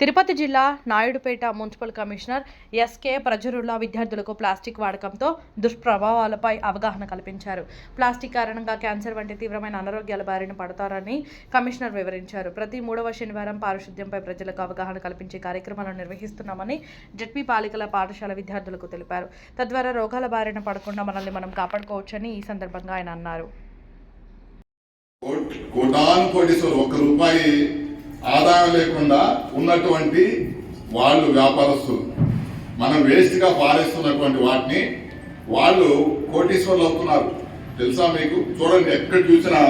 తిరుపతి జిల్లా Naidupeta municipal commissioner S K ప్రజరుల్లా విద్యార్థులకు plastic వాడకంతో దుష్ప్రభావాలపై అవగాహన కల్పించారు. ప్లాస్టిక్ కారణంగా క్యాన్సర్ వంటి తీవ్రమైన అనారోగ్యాల బారిన పడతారని కమిషనర్ వివరించారు. ప్రతి మూడవ శనివారం పారిశుద్ధ్యంపై ప్రజలకు అవగాహన కల్పించే కార్యక్రమాలను నిర్వహిస్తున్నామని జడ్పీ పాలికల పాఠశాల విద్యార్థులకు తెలిపారు. తద్వారా రోగాల బారిన పడకుండా మనల్ని మనం కాపాడుకోవచ్చని ఈ సందర్భంగా ఆయన అన్నారు. కోటాను కోటీశ్వరు ఒక్క రూపాయి ఆదాయం లేకుండా ఉన్నటువంటి వాళ్ళు వ్యాపారస్తులు. మనం వేస్ట్గా పారేస్తున్నటువంటి వాటిని వాళ్ళు కోటీశ్వర్లు అవుతున్నారు. తెలుసా మీకు? చూడండి ఎక్కడ చూసినా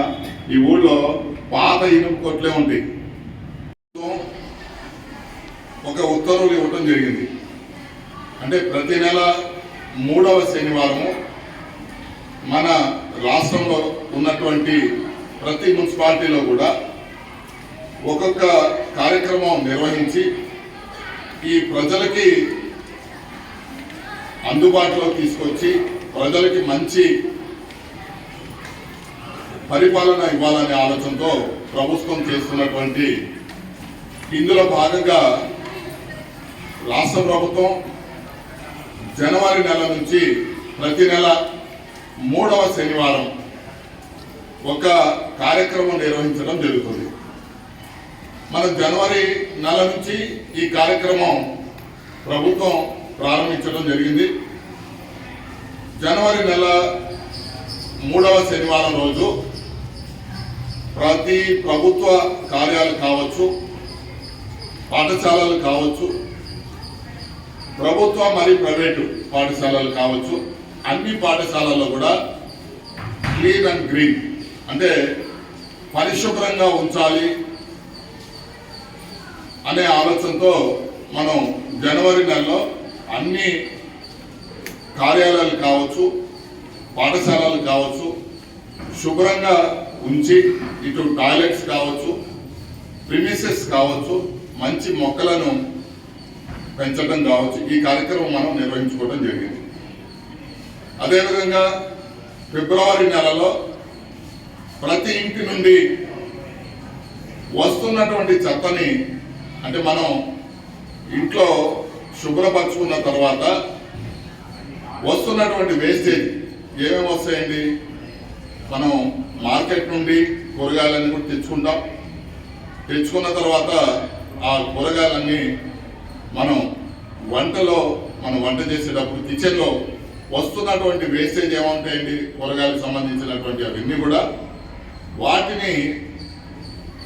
ఈ ఊళ్ళో పాత ఇనుము కొట్లే ఉంటాయి ఒక ఉత్తర్వులు ఇవ్వటం జరిగింది. అంటే ప్రతి నెల మూడవ శనివారము మన రాష్ట్రంలో ఉన్నటువంటి ప్రతి మున్సిపాలిటీలో కూడా ఒక్కొక్క కార్యక్రమం నిర్వహించి ఈ ప్రజలకి అందుబాటులో తీసుకొచ్చి ప్రజలకి మంచి పరిపాలన ఇవ్వాలనే ఆలోచనతో ప్రభుత్వం చేస్తున్నటువంటి ఇందులో భాగంగా రాష్ట్ర ప్రభుత్వం జనవరి నెల నుంచి ప్రతి నెల మూడవ శనివారం ఒక కార్యక్రమం నిర్వహించడం జరుగుతుంది. మన జనవరి నెల నుంచి ఈ కార్యక్రమం ప్రభుత్వం ప్రారంభించడం జరిగింది. జనవరి నెల మూడవ శనివారం రోజు ప్రతి ప్రభుత్వ కార్యాలు కావచ్చు పాఠశాలలు కావచ్చు ప్రభుత్వ మరియు ప్రైవేటు పాఠశాలలు కావచ్చు అన్ని పాఠశాలల్లో కూడా క్లీన్ అండ్ గ్రీన్ అంటే పరిశుభ్రంగా ఉంచాలి అనే ఆలోచనతో మనం జనవరి నెలలో అన్ని కార్యాలయాలు కావచ్చు పాఠశాలలు కావచ్చు శుభ్రంగా ఉంచి ఇటు టాయిలెట్స్ కావచ్చు ప్రిమిసెస్ కావచ్చు మంచి మొక్కలను పెంచడం కావచ్చు ఈ కార్యక్రమం మనం నిర్వహించుకోవడం జరిగింది. అదేవిధంగా ఫిబ్రవరి నెలలో ప్రతి ఇంటి నుండి వస్తున్నటువంటి చెత్తని అంటే మనం ఇంట్లో శుభ్రపరచుకున్న తర్వాత వస్తున్నటువంటి వేస్టేజ్ ఏమేమి వస్తాయండి? మనం మార్కెట్ నుండి కూరగాయలన్నీ కూడా తెచ్చుకుంటాం. తెచ్చుకున్న తర్వాత ఆ కూరగాయలన్నీ మనం వంటలో మనం వంట చేసేటప్పుడు కిచెన్లో వస్తున్నటువంటి వేస్టేజ్ ఏముంటాయండి? కూరగాయలకు సంబంధించినటువంటి అవన్నీ కూడా వాటిని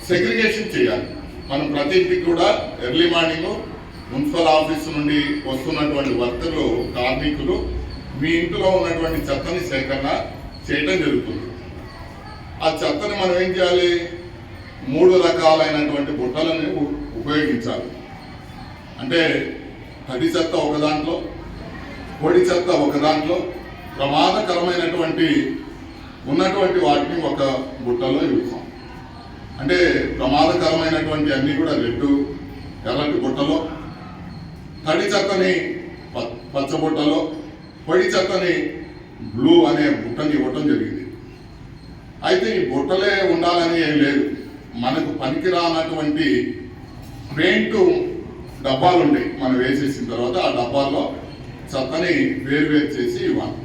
సెగ్రిగేషన్ చేయాలి. మనం ప్రతిదీ కూడా ఎర్లీ మార్నింగ్ మున్సిపల్ ఆఫీస్ నుండి వస్తున్నటువంటి వర్కర్లు కార్మికులు మీ ఇంట్లో ఉన్నటువంటి చెత్తని సేకరణ చేయటం జరుగుతుంది. ఆ చెత్తని మనం ఏం చేయాలి? మూడు రకాలైనటువంటి బుట్టలను ఉపయోగించాలి. అంటే తడి చెత్త ఒక దాంట్లో పొడి చెత్త ఒక దాంట్లో ప్రమాదకరమైనటువంటి ఉన్నటువంటి వాటిని ఒక బుట్టలో ఇస్తాం అంటే ప్రమాదకరమైనటువంటి అన్ని కూడా రెడ్డు ఎర్రటి బుట్టలో తడి చెత్తని ప- పచ్చ బుట్టలో పొడి చెత్తని బ్లూ అనే బుట్టని ఇవ్వటం జరిగింది. అయితే ఈ బుట్టలే ఉండాలని ఏం లేదు. మనకు పనికిరానటువంటి పెయింట్ డబ్బాలు ఉంటాయి మనం వేసేసిన తర్వాత ఆ డబ్బాల్లో చెత్తని వేరు వేరు చేసి ఇవ్వాలి.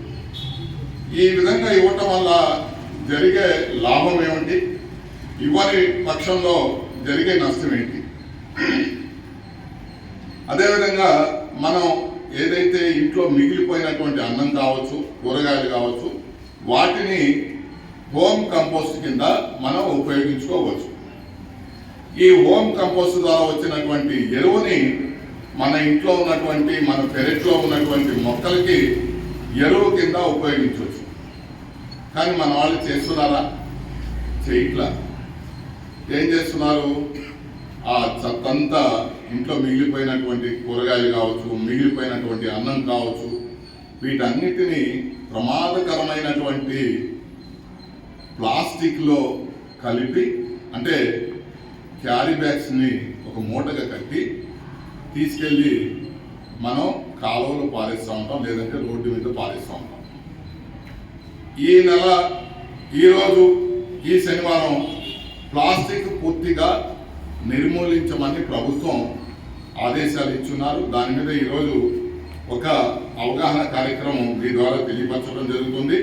ఈ విధంగా ఇవ్వటం వల్ల జరిగే లాభం ఏమిటి ఇవ్వని పక్షంలో జరిగే నష్టం ఏంటి? అదేవిధంగా మనం ఏదైతే ఇంట్లో మిగిలిపోయినటువంటి అన్నం కావచ్చు కూరగాయలు కావచ్చు వాటిని హోమ్ కంపోస్ట్ కింద మనం ఉపయోగించుకోవచ్చు. ఈ హోమ్ కంపోస్ట్ ద్వారా వచ్చినటువంటి ఎరువుని మన ఇంట్లో ఉన్నటువంటి మన పెరట్లో ఉన్నటువంటి మొక్కలకి ఎరువు కింద ఉపయోగించవచ్చు. కానీ మన వాళ్ళు చేస్తున్నారా? చేయట్లా. ఏం చేస్తున్నారు? ఆ చెత్తంతా ఇంట్లో మిగిలిపోయినటువంటి కూరగాయలు కావచ్చు మిగిలిపోయినటువంటి అన్నం కావచ్చు వీటన్నిటిని ప్రమాదకరమైనటువంటి ప్లాస్టిక్లో కలిపి అంటే క్యారీ బ్యాగ్స్ని ఒక మూటగా కట్టి తీసుకెళ్ళి మనం కాలువలో పారేస్తూ ఉంటాం లేదంటే రోడ్డు మీద పారేస్తూ ఉంటాం. ఈ నెల ఈరోజు ఈ శనివారం ప్లాస్టిక్ పూర్తిగా నిర్మూలించమని ప్రభుత్వం ఆదేశాలు ఇచ్చున్నారు. దాని మీద ఈరోజు ఒక అవగాహన కార్యక్రమం మీ ద్వారా తెలియపరచడం జరుగుతుంది.